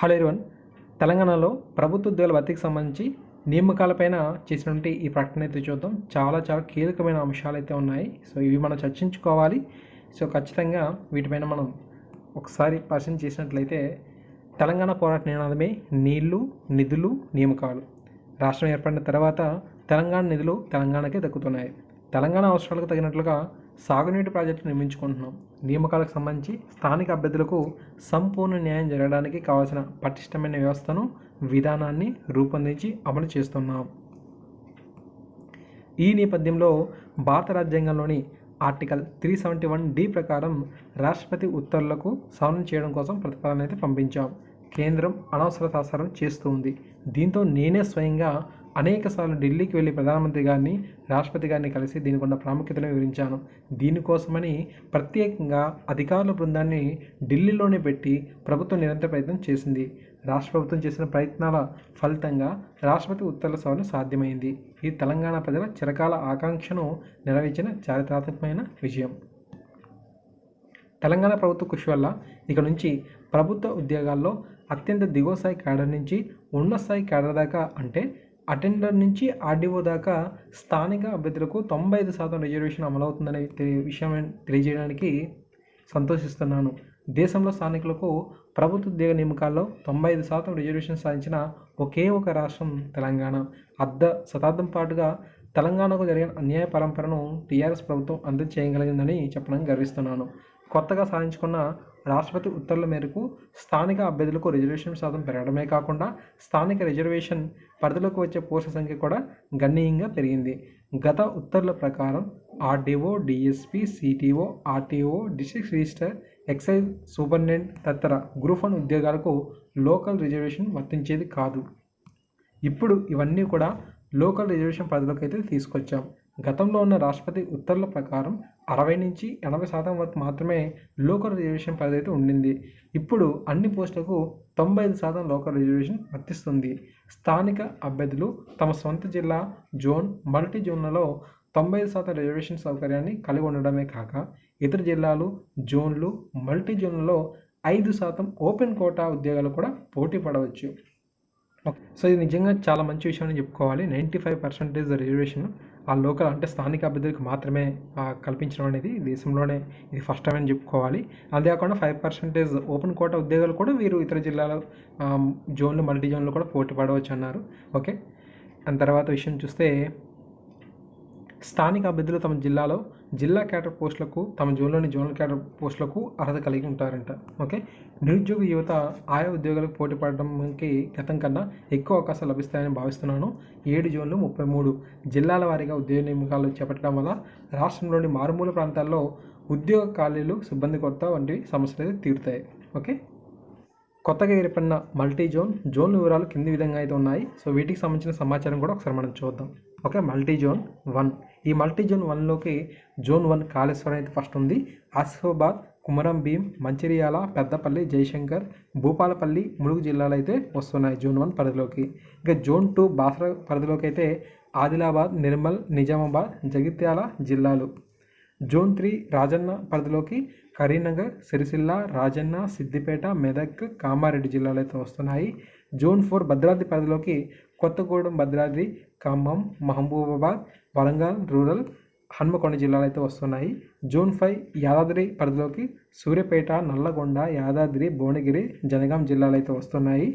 Hello ఇరువన్ తెలంగాణలో ప్రభుత్వ ఉద్యోగాల భర్తీకి సంబంధించి నియామకాలపైన చేసినటువంటి ఈ ప్రకటన అయితే చూద్దాం. చాలా చాలా కీలకమైన అంశాలు అయితే ఉన్నాయి. సో ఇవి మనం చర్చించుకోవాలి. సో ఖచ్చితంగా వీటిపైన మనం ఒకసారి పరిశీలన చేసినట్లయితే తెలంగాణ పోరాట నినాదమే నీళ్ళు నిధులు నియామకాలు. రాష్ట్రం ఏర్పడిన తర్వాత తెలంగాణ నిధులు తెలంగాణకే దక్కుతున్నాయి. తెలంగాణ అవసరాలకు తగినట్లుగా సాగునీటి ప్రాజెక్టులు నిర్మించుకుంటున్నాం. నియామకాలకు సంబంధించి స్థానిక అభ్యర్థులకు సంపూర్ణ న్యాయం జరగడానికి కావాల్సిన పటిష్టమైన వ్యవస్థను విధానాన్ని రూపొందించి అమలు చేస్తున్నాం. ఈ నేపథ్యంలో భారత రాజ్యాంగంలోని article three seventy one D ప్రకారం రాష్ట్రపతి ఉత్తర్వులకు సవరణ చేయడం కోసం ప్రతిపాదన అయితే పంపించాం. కేంద్రం అనవసర తాసారం చేస్తూ ఉంది. దీంతో నేనే స్వయంగా అనేక సార్లు ఢిల్లీకి వెళ్ళి ప్రధానమంత్రి గారిని రాష్ట్రపతి గారిని కలిసి దీనికి ఉన్న ప్రాముఖ్యతను వివరించాను. దీనికోసమని ప్రత్యేకంగా అధికారుల బృందాన్ని ఢిల్లీలోనే పెట్టి ప్రభుత్వం నిరంతర ప్రయత్నం చేసింది. రాష్ట్ర ప్రభుత్వం చేసిన ప్రయత్నాల ఫలితంగా రాష్ట్రపతి ఉత్తర్వుల సవరణ సాధ్యమైంది. ఇది తెలంగాణ ప్రజల చిరకాల ఆకాంక్షను నెరవేర్చిన చారిత్రాత్మకమైన విజయం. తెలంగాణ ప్రభుత్వ కృషి వల్ల ఇక నుంచి ప్రభుత్వ ఉద్యోగాల్లో అత్యంత దిగువ స్థాయి క్యాడర్ నుంచి ఉన్నత స్థాయి క్యాడర్ దాకా అంటే అటెండర్ నుంచి ఆర్డీఓ దాకా స్థానిక అభ్యర్థులకు తొంభై ఐదు శాతం రిజర్వేషన్ అమలవుతుందనే తె- విషయం తెలియజేయడానికి సంతోషిస్తున్నాను. దేశంలో స్థానికులకు ప్రభుత్వ ఉద్యోగ నియామకాల్లో తొంభై ఐదు శాతం రిజర్వేషన్ సాధించిన ఒకే ఒక రాష్ట్రం తెలంగాణ. అర్ధ శతాబ్దం పాటుగా తెలంగాణకు జరిగిన అన్యాయ పరంపరను టీఆర్ఎస్ ప్రభుత్వం అందజేయగలిగిందని చేయగలిగిందని చెప్పడానికి గర్విస్తున్నాను. కొత్తగా సాధించుకున్న రాష్ట్రపతి ఉత్తర్వుల మేరకు స్థానిక అభ్యర్థులకు రిజర్వేషన్ శాతం పెరగడమే కాకుండా స్థానిక రిజర్వేషన్ పరిధిలోకి వచ్చే పోస్టుల సంఖ్య కూడా గణనీయంగా పెరిగింది. గత ఉత్తర్వుల ప్రకారం RDO DSP CTO RTO district register excise superintendent తదితర గ్రూప్ వన్ ఉద్యోగాలకు లోకల్ రిజర్వేషన్ వర్తించేది కాదు. ఇప్పుడు ఇవన్నీ కూడా లోకల్ రిజర్వేషన్ పరిధిలోకి అయితే తీసుకొచ్చాం. గతంలో ఉన్న రాష్ట్రపతి ఉత్తర్వుల ప్రకారం అరవై నుంచి ఎనభై శాతం వరకు మాత్రమే లోకల్ రిజర్వేషన్ పరిధి అయితే ఉండింది. ఇప్పుడు అన్ని పోస్టులకు తొంభై ఐదు శాతం లోకల్ రిజర్వేషన్ వర్తిస్తుంది. స్థానిక అభ్యర్థులు తమ సొంత జిల్లా జోన్ మల్టీ జోన్లలో తొంభై ఐదు శాతం రిజర్వేషన్ సౌకర్యాన్ని కలిగి ఉండడమే కాక ఇతర జిల్లాలు జోన్లు మల్టీ జోన్లలో ఐదు శాతం ఓపెన్ కోటా ఉద్యోగాలు కూడా పోటీ పడవచ్చు. సో ఇది నిజంగా చాలా మంచి విషయం అని చెప్పుకోవాలి. నైంటీ ఫైవ్ పర్సెంటేజ్ రిజర్వేషన్ ఆ లోకల్ అంటే స్థానిక అభ్యర్థులకు మాత్రమే కల్పించడం అనేది దేశంలోనే ఇది ఫస్ట్ టైం అని చెప్పుకోవాలి. అంతేకాకుండా ఫైవ్ పర్సెంటేజ్ ఓపెన్ కోట ఉద్యోగాలు కూడా వీరు ఇతర జిల్లాల జోన్లు మల్టీ జోన్లు కూడా పోటీ పడవచ్చు అన్నారు. ఓకే. అండ్ తర్వాత విషయం చూస్తే స్థానిక అభ్యర్థులు తమ జిల్లాలో జిల్లా క్యాడర్ పోస్టులకు తమ జోన్లోని జోనల్ క్యాడర్ పోస్టులకు అర్హత కలిగి ఉంటారంట. ఓకే? నిరుద్యోగ యువత ఆయా ఉద్యోగాలకు పోటీ పడడానికి గతం కన్నా ఎక్కువ అవకాశాలు లభిస్తాయని భావిస్తున్నాను. ఏడు జోన్లు ముప్పై మూడు జిల్లాల వారీగా ఉద్యోగ నియమకాలు చేపట్టడం వల్ల రాష్ట్రంలోని మారుమూల ప్రాంతాల్లో ఉద్యోగ ఖాళీలు సిబ్బంది కొరత వంటివి సమస్యలు అయితే తీరుతాయి. ఓకే? కొత్తగా ఏర్పడిన మల్టీ జోన్ జోన్ వివరాలు కింది విధంగా అయితే ఉన్నాయి. సో వీటికి సంబంధించిన సమాచారం కూడా ఒకసారి మనం చూద్దాం. ఓకే? Multi zone one. ఈ మల్టీ జోన్ వన్లోకి జోన్ వన్ కాళేశ్వరం అయితే ఫస్ట్ ఉంది. ఆసిఫాబాద్ కుమరం భీం మంచిర్యాల పెద్దపల్లి జయశంకర్ భూపాలపల్లి ములుగు జిల్లాలు అయితే వస్తున్నాయి జోన్ వన్ పరిధిలోకి. ఇంకా జోన్ టూ బాసర పరిధిలోకి అయితే ఆదిలాబాద్ నిర్మల్ నిజామాబాద్ జగిత్యాల జిల్లాలు. జోన్ త్రీ రాజన్న పరిధిలోకి కరీంనగర్ సిరిసిల్ల రాజన్న సిద్దిపేట మెదక్ కామారెడ్డి జిల్లాలు అయితే వస్తున్నాయి. జోన్ ఫోర్ భద్రాద్రి పరిధిలోకి కొత్తగూడెం భద్రాద్రి ఖమ్మం మహబూబాబాద్ వరంగల్ రూరల్ హన్మకొండ జిల్లాలు అయితే వస్తున్నాయి. జూన్ ఫైవ్ యాదాద్రి పరిధిలోకి సూర్యాపేట నల్లగొండ యాదాద్రి భువనగిరి జనగాం జిల్లాలు అయితే వస్తున్నాయి.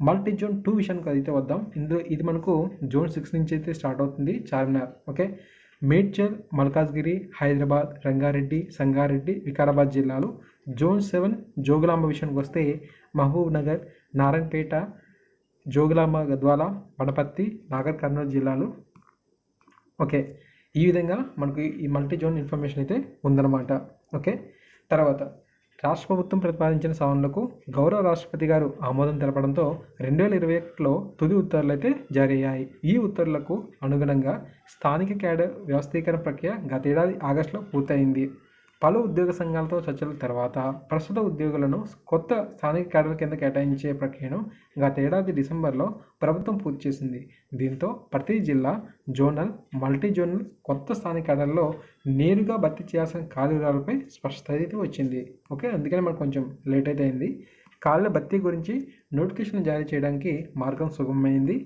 మల్టీ జోన్ టూ విషయానికి అయితే వద్దాం. ఇందులో ఇది మనకు జోన్ సిక్స్ నుంచి అయితే స్టార్ట్ అవుతుంది చార్మినార్. ఓకే? మేడ్చల్ మల్కాజ్గిరి హైదరాబాద్ రంగారెడ్డి సంగారెడ్డి వికారాబాద్ జిల్లాలు. జోన్ సెవెన్ జోగులాంబ విషయానికి వస్తే మహబూబ్ నగర్ నారాయణపేట జోగులాంబ గద్వాల వనపర్తి నాగర్ కర్నూలు జిల్లాలు. ఓకే ఈ విధంగా మనకు ఈ మల్టీ జోన్ ఇన్ఫర్మేషన్ అయితే ఉందన్నమాట. ఓకే తర్వాత రాష్ట్ర ప్రభుత్వం ప్రతిపాదించిన సవరణలకు గౌరవ రాష్ట్రపతి గారు ఆమోదం తెలపడంతో రెండు వేల ఇరవై ఒకటిలో తుది ఉత్తర్వులు అయితే జారీ అయ్యాయి ఈ ఉత్తర్వులకు అనుగుణంగా స్థానిక క్యాడర్ వ్యవస్థీకరణ ప్రక్రియ గతేడాది ఆగస్టులో పూర్తయింది. పలు ఉద్యోగ సంఘాలతో చర్చల తర్వాత ప్రస్తుత ఉద్యోగులను కొత్త స్థానిక కేడర్ కింద కేటాయించే ప్రక్రియను గతేడాది డిసెంబర్లో ప్రభుత్వం పూర్తి చేసింది. దీంతో ప్రతి జిల్లా జోనల్ మల్టీ జోనల్ కొత్త స్థానిక కేడర్లో నేరుగా భర్తీ చేయాల్సిన కార్యక్రమాలపై స్పష్టత అయితే వచ్చింది. ఓకే? అందుకని మనకు కొంచెం లేట్ అయితే అయింది. ఖాళీల భర్తీ గురించి నోటిఫికేషన్ జారీ చేయడానికి మార్గం సుగమమైంది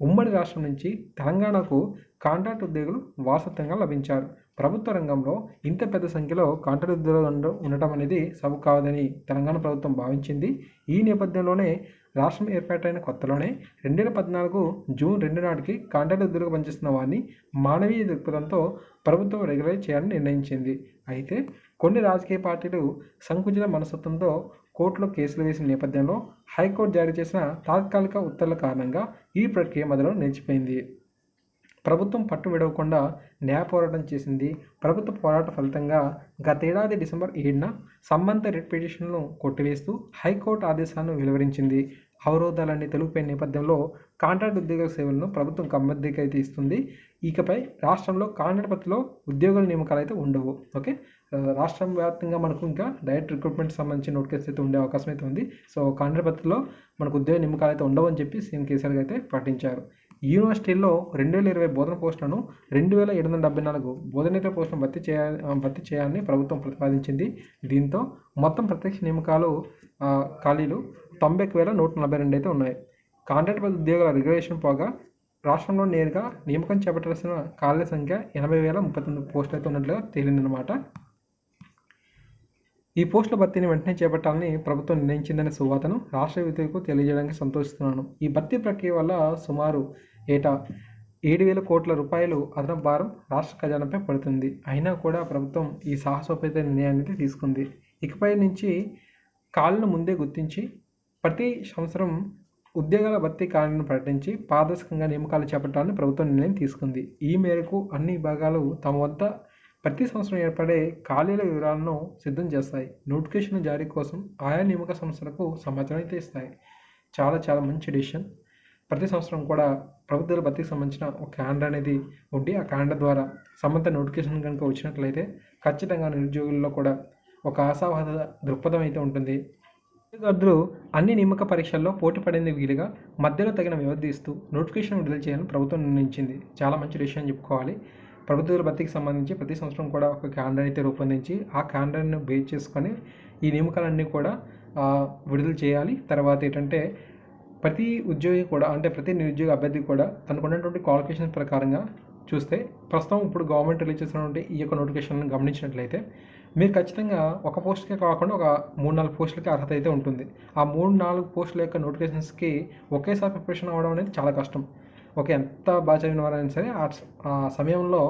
ఉమ్మడి రాష్ట్రం నుంచి తెలంగాణకు కాంట్రాక్ట్ ఉద్యోగులు వారసత్వంగా లభించారు. ప్రభుత్వ రంగంలో ఇంత పెద్ద సంఖ్యలో కాంట్రాక్ట్ ఉండటం అనేది సబు కాదని తెలంగాణ ప్రభుత్వం భావించింది. ఈ నేపథ్యంలోనే రాష్ట్రం ఏర్పాటైన కొత్తలోనే రెండు వేల పద్నాలుగు జూన్ రెండు నాటికి కాంట్రాక్ట్ ఉద్యోగులు పనిచేస్తున్న వారిని మానవీయ దృక్పథంతో ప్రభుత్వం రెగ్యులైజ్ చేయాలని నిర్ణయించింది. అయితే కొన్ని రాజకీయ పార్టీలు సంకుచిత మనస్తత్వంతో కోర్టులో కేసులు వేసిన నేపథ్యంలో హైకోర్టు జారీ చేసిన తాత్కాలిక ఉత్తర్వుల కారణంగా ఈ ప్రక్రియ మొదలు నిలిచిపోయింది. ప్రభుత్వం పట్టు విడవకుండా న్యాయ పోరాటం చేసింది. ప్రభుత్వ పోరాట ఫలితంగా గతేడాది డిసెంబర్ ఏడున సంబంధ రిట్ పిటిషన్లను కొట్టివేస్తూ హైకోర్టు ఆదేశాలను వెలువరించింది. అవరోధాలన్నీ తెలుగుపై నేపథ్యంలో కాంట్రాక్ట్ ఉద్యోగుల సేవలను ప్రభుత్వం కమ్మద్దికి అయితే ఇస్తుంది. ఇకపై రాష్ట్రంలో కాంట్రాక్ట్ పద్ధతిలో ఉద్యోగుల నియమకాలు అయితే ఉండవు. ఓకే? రాష్ట్రం వ్యాప్తంగా మనకు ఇంకా డైరెక్ట్ రిక్రూట్మెంట్ సంబంధించిన నోటిఫికేషన్ అయితే ఉండే అవకాశం అయితే ఉంది. సో కాంట్రాక్ట్ పద్ధతిలో మనకు ఉద్యోగ నియమకాలు అయితే ఉండవు అని చెప్పి సీఎం కేసీఆర్ అయితే ప్రకటించారు. యూనివర్సిటీల్లో రెండు వేల ఇరవై బోధన పోస్టులను రెండు వేల ఏడు వందల డెబ్బై నాలుగు బోధనేతర పోస్టులను భర్తీ చేయాలి భర్తీ చేయాలని ప్రభుత్వం ప్రతిపాదించింది. దీంతో మొత్తం ప్రత్యక్ష నియామకాలు ఖాళీలు తొంభై ఒక వేల నూట నలభై రెండు అయితే ఉన్నాయి. కాంట్రాక్ట్ పద్ధతి ఉద్యోగాల రిజర్వేషన్ పోగా రాష్ట్రంలో నేరుగా నియామకం చేపట్టాల్సిన ఖాళీల సంఖ్య ఎనభై వేల ముప్పై తొమ్మిది పోస్టులు అయితే ఉన్నట్లుగా తేలిందనమాట ఈ పోస్టుల భర్తీని వెంటనే చేపట్టాలని ప్రభుత్వం నిర్ణయించిందనే సువార్తను రాష్ట్ర యువతకు తెలియజేయడానికి సంతోషిస్తున్నాను. ఈ భర్తీ ప్రక్రియ వల్ల సుమారు ఏటా ఏడు వేల కోట్ల రూపాయలు అదనపు భారం రాష్ట్ర ఖజానాపై పడుతుంది. అయినా కూడా ప్రభుత్వం ఈ సాహసోపేత నిర్ణయాన్ని తీసుకుంది. ఇకపై నుంచి కాళ్ళను ముందే గుర్తించి ప్రతి సంవత్సరం ఉద్యోగాల భర్తీ కాలను ప్రకటించి పారదర్శకంగా నియామకాలు చేపట్టాలని ప్రభుత్వం నిర్ణయం తీసుకుంది. ఈ మేరకు అన్ని విభాగాలు తమ వద్ద ప్రతి సంవత్సరం ఏర్పడే ఖాళీల వివరాలను సిద్ధం చేస్తాయి. నోటిఫికేషన్ జారీ కోసం ఆయా నియామక సంస్థలకు సమాచారం అయితే ఇస్తాయి. చాలా చాలా మంచి డిసిషన్. ప్రతి సంవత్సరం కూడా ప్రభుత్వాల భర్తీకి సంబంధించిన ఒక క్యాలెండర్ అనేది ఉండి ఆ క్యాలెండర్ ద్వారా సంబంధ నోటిఫికేషన్ కనుక వచ్చినట్లయితే ఖచ్చితంగా నిరుద్యోగుల్లో కూడా ఒక ఆశావాద దృక్పథం అయితే ఉంటుంది. ఉద్యోగార్థులు అన్ని నియామక పరీక్షల్లో పోటీ పడేందుకు వీలుగా మధ్యలో తగిన వ్యవధిస్తూ నోటిఫికేషన్ విడుదల చేయాలని ప్రభుత్వం నిర్ణయించింది. చాలా మంచి డిసిషన్ చెప్పుకోవాలి. ప్రభుత్వ భర్తీకి సంబంధించి ప్రతి సంవత్సరం కూడా ఒక క్యాలెండర్ అయితే రూపొందించి ఆ క్యాలెండర్ను బేస్ చేసుకొని ఈ నియామకాలన్నీ కూడా విడుదల చేయాలి. తర్వాత ఏంటంటే ప్రతి ఉద్యోగి కూడా అంటే ప్రతి నిరుద్యోగ అభ్యర్థి కూడా తనకు ఉన్నటువంటి క్వాలిఫికేషన్ ప్రకారంగా చూస్తే ప్రస్తుతం ఇప్పుడు గవర్నమెంట్ రిలీజ్ చేసినటువంటి ఈ యొక్క నోటిఫికేషన్ గమనించినట్లయితే మీరు ఖచ్చితంగా ఒక పోస్ట్కే కాకుండా ఒక మూడు నాలుగు పోస్టులకి అర్హత అయితే ఉంటుంది. ఆ మూడు నాలుగు పోస్టుల యొక్క నోటిఫికేషన్స్కి ఒకేసారి ప్రిపరేషన్ అవ్వడం అనేది చాలా కష్టం. ఓకే ఎంత బాగా చదివిన వారైనా సరే ఆ సమయంలో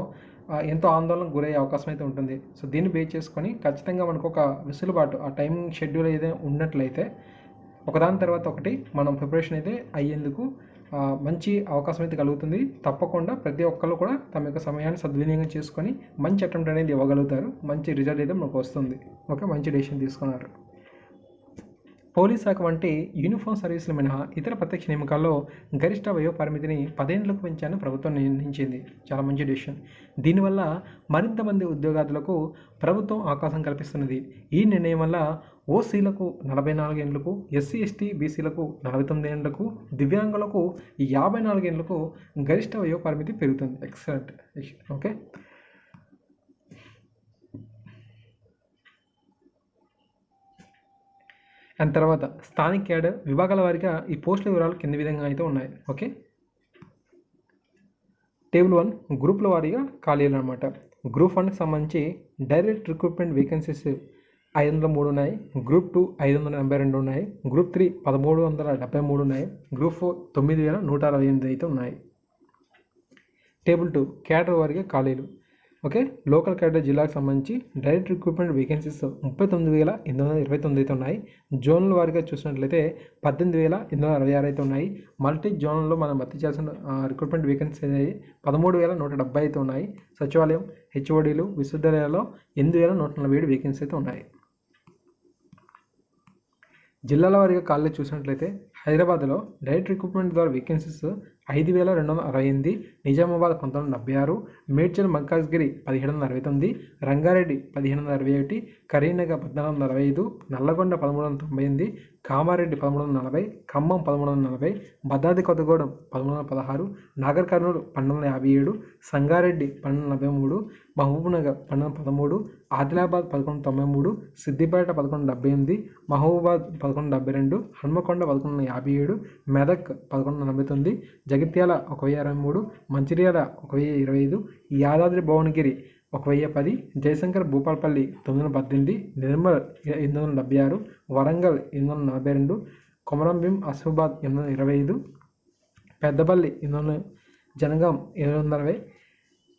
ఎంతో ఆందోళనకు గురయ్యే అవకాశం అయితే ఉంటుంది. సో దీన్ని బేస్ చేసుకొని ఖచ్చితంగా మనకు ఒక వెసులుబాటు ఆ టైమింగ్ షెడ్యూల్ అయితే ఉన్నట్లయితే ఒకదాని తర్వాత ఒకటి మనం ప్రిపరేషన్ అయితే అయ్యేందుకు మంచి అవకాశం అయితే కలుగుతుంది. తప్పకుండా ప్రతి ఒక్కరు కూడా తమ యొక్క సమయాన్ని సద్వినియోగం చేసుకొని మంచి అటెంప్ట్ అనేది ఇవ్వగలుగుతారు. మంచి రిజల్ట్ అయితే మనకు వస్తుంది. ఓకే మంచి డెసిషన్ తీసుకున్నారు. పోలీస్ శాఖ వంటి యూనిఫామ్ సర్వీసులు మినహా ఇతర ప్రత్యక్ష నియమకాల్లో గరిష్ట వయో పరిమితిని పదేండ్లకు పెంచాలని ప్రభుత్వం నిర్ణయించింది. చాలా మంచి డెసిషన్ దీనివల్ల మరింత మంది ఉద్యోగార్థులకు ప్రభుత్వం అవకాశం కల్పిస్తున్నది. ఈ నిర్ణయం వల్ల ఓసీలకు నలభై నాలుగేండ్లకు ఎస్సీ ఎస్టీ బీసీలకు నలభై తొమ్మిది ఏండ్లకు దివ్యాంగులకు యాభై నాలుగేండ్లకు గరిష్ట వయో పరిమితి పెరుగుతుంది. ఎక్సలెంట్ ఓకే అండ్ తర్వాత స్థానిక క్యాడర్ విభాగాల వారిగా ఈ పోస్టుల వివరాలు కింది విధంగా అయితే ఉన్నాయి. ఓకే? టేబుల్ వన్ గ్రూప్ల వారీగా ఖాళీలు అనమాట గ్రూప్ వన్కి సంబంధించి డైరెక్ట్ రిక్రూట్మెంట్ వేకెన్సీస్ ఐదు వందల మూడు ఉన్నాయి. గ్రూప్ టూ ఐదు వందల ఎనభై రెండు ఉన్నాయి. గ్రూప్ త్రీ పదమూడు వందల డెబ్బై మూడు ఉన్నాయి. గ్రూప్ ఫోర్ తొమ్మిది వేల నూట అరవై ఎనిమిది అయితే ఉన్నాయి. టేబుల్ టూ క్యాడర్ వారిగా ఖాళీలు ఓకే? లోకల్ క్యాడర్ జిల్లాకు సంబంధించి డైరెక్ట్ రిక్రూట్మెంట్ వేకెన్సీస్ ముప్పై తొమ్మిది వేల ఎనిమిది వందల ఇరవై తొమ్మిది అయితే ఉన్నాయి. జోన్ల వారిగా చూసినట్లయితే పద్దెనిమిది వేల ఎనిమిది వందల అరవై ఆరు అయితే ఉన్నాయి. మల్టీ జోన్లో మనం భర్తీ చేసిన రిక్రూట్మెంట్ వేకెన్సీ అనేది పదమూడు వేల నూట డెబ్బై అయితే ఉన్నాయి. సచివాలయం హెచ్ఓడీలు విశ్వవిద్యాలయాల్లో ఎనిమిది వేల నూట నలభై ఏడు వేకెన్సీ అయితే ఉన్నాయి. జిల్లాల వారీగా కాలేజ్ చూసినట్లయితే హైదరాబాద్లో డైరెక్ట్ రిక్రూట్మెంట్ ద్వారా వేకెన్సీస్ ఐదు వేల రెండు వందల అరవై ఎనిమిది నిజామాబాద్ పంతొమ్మిది వందల డెబ్బై ఆరు మేడ్చల్ మల్కాజ్గిరి పదిహేడు వందల అరవై తొమ్మిది రంగారెడ్డి పదిహేను వందల అరవై ఒకటి కరీంనగర్ పద్నాలుగు వందల అరవై ఐదు నల్లగొండ పదమూడు వందల తొంభై ఎనిమిది కామారెడ్డి పదమూడు వందల నలభై ఖమ్మం పదమూడు వందల నలభై భద్రాద్రి కొత్తగూడెం పదమూడు వందల పదహారు నాగర్ కర్నూలు పన్నెండు వందల యాభై ఏడు సంగారెడ్డి పన్నెండు వందల నలభై మూడు మహబూబ్నగర్ పన్నెండు పదమూడు ఆదిలాబాద్ పదకొండు తొంభై మూడు సిద్దిపేట పదకొండు డెబ్బై ఎనిమిది మహబూబాద్ పదకొండు డెబ్బై రెండు హన్మకొండ పదకొండు వందల యాభై ఏడు మెదక్ పదకొండు వందల నలభై తొమ్మిది జగిత్యాల ఒక వెయ్యి అరవై మూడు మంచిర్యాల ఒక వెయ్యి ఇరవై ఐదు యాదాద్రి భువనగిరి ఒక వెయ్యి పది జయశంకర్ భూపాలపల్లి తొమ్మిది వందల పద్దెనిమిది నిర్మల్ ఎనిమిది వందల డెబ్బై ఆరు వరంగల్ ఎనిమిది వందల నలభై రెండు కొమరంభీం అసిఫాబాద్ ఎనిమిది వందల ఇరవై ఐదు పెద్దపల్లి ఎనిమిది వందల జనగాం ఎనిమిది వందల అరవై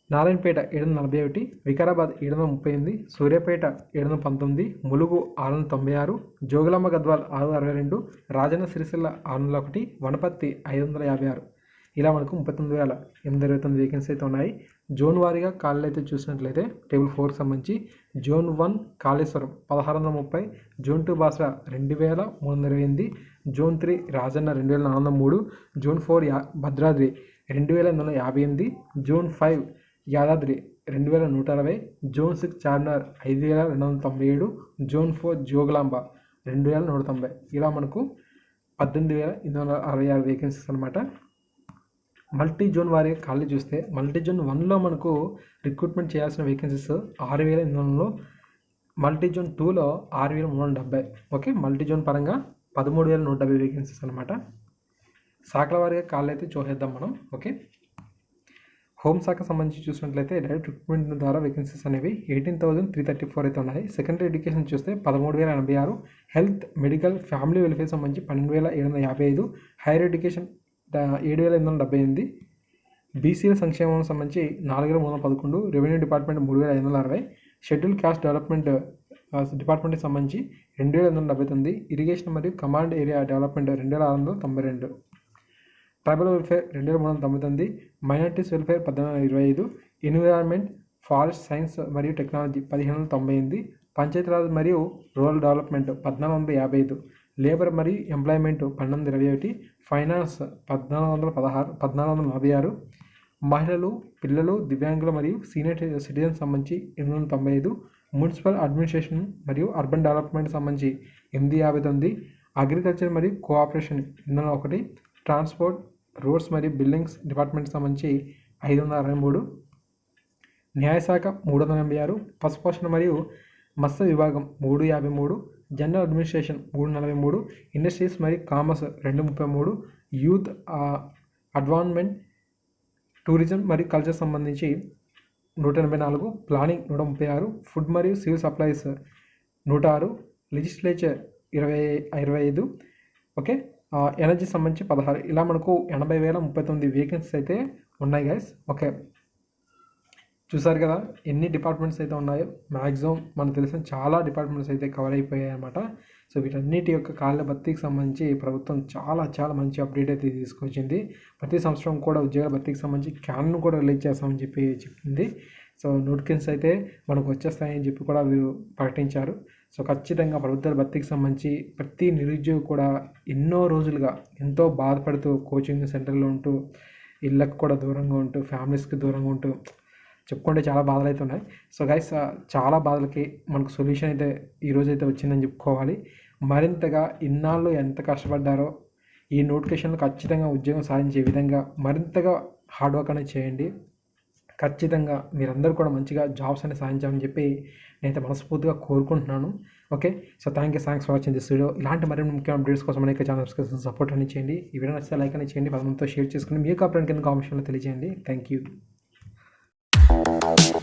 నారాయణపేట ఏడు వందల నలభై ఒకటి వికారాబాద్ ఏడు వందల ముప్పై ఎనిమిది సూర్యాపేట ఏడు వందల పంతొమ్మిది ములుగు ఆరు వందల తొంభై ఆరు జోగులాంబ గద్వాల్ ఆరు వందల అరవై రెండు రాజన్న సిరిసిల్ల ఆరు వందల ఒకటి వనపర్తి ఐదు వందల యాభై ఆరు. ఇలా మనకు ముప్పై తొమ్మిది వేల ఎనిమిది ఇరవై తొమ్మిది వేకెన్సీ అయితే ఉన్నాయి. జోన్ వారీగా ఖాళీలు అయితే చూసినట్లయితే టేబుల్ ఫోర్కి సంబంధించి జోన్ వన్ కాళేశ్వరం పదహారు వందల ముప్పై జోన్ టూ బాసరా రెండు వేల మూడు వందల ఇరవై ఎనిమిది జోన్ త్రీ రాజన్న రెండు వేల నాలుగు వందల మూడు జోన్ ఫోర్ యా భద్రాద్రి రెండు వేల ఎనిమిది వందల యాభై ఎనిమిది జోన్ ఫైవ్ యాదాద్రి రెండు వేల నూట అరవై జోన్ సిక్స్ చార్మినార్ ఐదు వేల రెండు వందల తొంభై ఏడు జోన్ ఫోర్ జోగులాంబ రెండు వేల నూట తొంభై. ఇలా మనకు పద్దెనిమిది వేల ఎనిమిది వందల అరవై ఆరు వేకెన్సీస్ అనమాట మల్టీ జోన్ వారి ఖాళీ చూస్తే మల్టీ జోన్ వన్లో మనకు రిక్రూట్మెంట్ చేయాల్సిన వేకెన్సీస్ ఆరు వేల ఎనిమిది వందలు మల్టీ జోన్ టూలో ఆరు వేల మూడు వందల డెబ్బై. ఓకే మల్టీ జోన్ పరంగా పదమూడు వేల నూట డెబ్బై వేకెన్సీస్ అనమాట శాఖల వారిగా ఖాళీ అయితే చూసేద్దాం మనం ఓకే. హోంశాఖ సంబంధించి చూసినట్లయితే డైరెక్ట్ రిక్రూట్మెంట్ ద్వారా వేకెన్సీస్ అనేవి eighteen thousand three thirty four అయితే ఉన్నాయి. సెకండరీ ఎడ్యుకేషన్ చూస్తే పదమూడు వేల ఎనభై ఆరు. హెల్త్ మెడికల్ ఫ్యామిలీ వెల్ఫేర్ సంబంధించి పన్నెండు వేల ఏడు వందల యాభై ఐదు. హైయర్ ఎడ్యుకేషన్ ఏడు వేల ఎనిమిది వందల డెబ్బై ఎనిమిది. బీసీల సంక్షేమం సంబంధించి నాలుగు వేల మూడు వందల పదకొండు రెవెన్యూ డిపార్ట్మెంట్ మూడు వేల ఐదు వందల అరవై షెడ్యూల్ క్యాస్ట్ డెవలప్మెంట్ డిపార్ట్మెంట్కి సంబంధించి రెండు వేల ఎనిమిది వందల డెబ్బై తొమ్మిది ఇరిగేషన్ మరియు కమాండ్ ఏరియా డెవలప్మెంట్ రెండు వేల ఆరు వందల తొంభై రెండు ట్రైబల్ వెల్ఫేర్ రెండు వేల మూడు వందల తొంభై తొమ్మిది మైనార్టీస్ వెల్ఫేర్ పద్దెనిమిది వందల ఇరవై ఐదు ఎన్విరాన్మెంట్ ఫారెస్ట్ సైన్స్ మరియు టెక్నాలజీ పదిహేను వందల తొంభై ఎనిమిది పంచాయతీరాజ్ మరియు రూరల్ డెవలప్మెంట్ పద్నాలుగు వందల యాభై ఐదు లేబర్ మరియు ఎంప్లాయ్మెంట్ పన్నెండు ఇరవై ఒకటి ఫైనాన్స్ పద్నాలుగు వందల పదహారు పద్నాలుగు వందల నలభై ఆరు మహిళలు పిల్లలు దివ్యాంగులు మరియు సీనియర్ సిటిజన్ సంబంధించి ఎనిమిది వందల తొంభై ఐదు మున్సిపల్ అడ్మినిస్ట్రేషన్ మరియు అర్బన్ డెవలప్మెంట్ సంబంధించి ఎనిమిది యాభై తొమ్మిది అగ్రికల్చర్ మరియు కోఆపరేషన్ ఎనిమిది వందల ఒకటి ట్రాన్స్పోర్ట్ రోడ్స్ మరియు బిల్డింగ్స్ డిపార్ట్మెంట్ సంబంధించి ఐదు వందల అరవై మూడు న్యాయశాఖ మూడు వందల ఎనభై ఆరు పశుపోషణ మరియు మత్స్య విభాగం మూడు యాభై మూడు జనరల్ అడ్మినిస్ట్రేషన్ మూడు నలభై మూడు ఇండస్ట్రీస్ మరియు కామర్స్ రెండు ముప్పై మూడు యూత్ అడ్వాన్మెంట్ టూరిజం మరియు కల్చర్ సంబంధించి నూట ఎనభై నాలుగు ప్లానింగ్ నూట ముప్పై ఆరు ఫుడ్ మరియు సివిల్ సప్లైస్ నూట ఆరు లెజిస్లేచర్ ఇరవై ఇరవై ఐదు ఓకే? ఎనర్జీ సంబంధించి పదహారు. ఇలా మనకు ఎనభై వేల ముప్పై తొమ్మిది వేకెన్సీస్ అయితే ఉన్నాయి గైస్ ఓకే? చూసారు కదా ఎన్ని డిపార్ట్మెంట్స్ అయితే ఉన్నాయో మ్యాక్సిమం మనకు తెలిసిన చాలా డిపార్ట్మెంట్స్ అయితే కవర్ అయిపోయాయి అన్నమాట. సో వీటన్నిటి యొక్క కాళ్ళ భర్తీకి సంబంధించి ప్రభుత్వం చాలా చాలా మంచి అప్డేట్ అయితే తీసుకొచ్చింది. ప్రతి సంవత్సరం కూడా ఉద్యోగాల భర్తీకి సంబంధించి క్యాన్ను కూడా రిలీజ్ చేస్తామని చెప్పి చెప్పింది. సో నోటిఫికేషన్స్ అయితే మనకు వచ్చేస్తాయని చెప్పి కూడా వీరు ప్రకటించారు. సో ఖచ్చితంగా ప్రభుత్వ భర్తీకి సంబంధించి ప్రతి నిరుద్యోగి కూడా ఎన్నో రోజులుగా ఎంతో బాధపడుతూ కోచింగ్ సెంటర్లో ఉంటూ ఇళ్ళకు కూడా దూరంగా ఉంటూ ఫ్యామిలీస్కి దూరంగా ఉంటూ చెప్పుకుంటే చాలా బాధలు అయితే ఉన్నాయి సో గైస్ చాలా బాధలకి మనకు సొల్యూషన్ అయితే ఈరోజు అయితే వచ్చిందని చెప్పుకోవాలి. మరింతగా ఇన్నాళ్ళు ఎంత కష్టపడ్డారో ఈ నోటిఫికేషన్లో ఖచ్చితంగా ఉద్యోగం సాధించే విధంగా మరింతగా హార్డ్ వర్క్ అనేది చేయండి. ఖచ్చితంగా మీరందరూ కూడా మంచిగా జాబ్స్ అనేది సాధించామని చెప్పి నేనైతే మనస్ఫూర్తిగా కోరుకుంటున్నాను. Okay so thank you thanks for watching this video ఇలాంటి మరిన్ని ముఖ్యమైన అప్డేట్స్ కోసం అనేక ఛానల్స్ సపోర్ట్ అని చేయండి. ఈ వీడియో నచ్చితే లైక్ అని చేయండి. పదమంతో షేర్ చేసుకుని మీ యొక్క అభిప్రాయం కింద కామెంట్స్లో తెలియజేయండి. Thank you you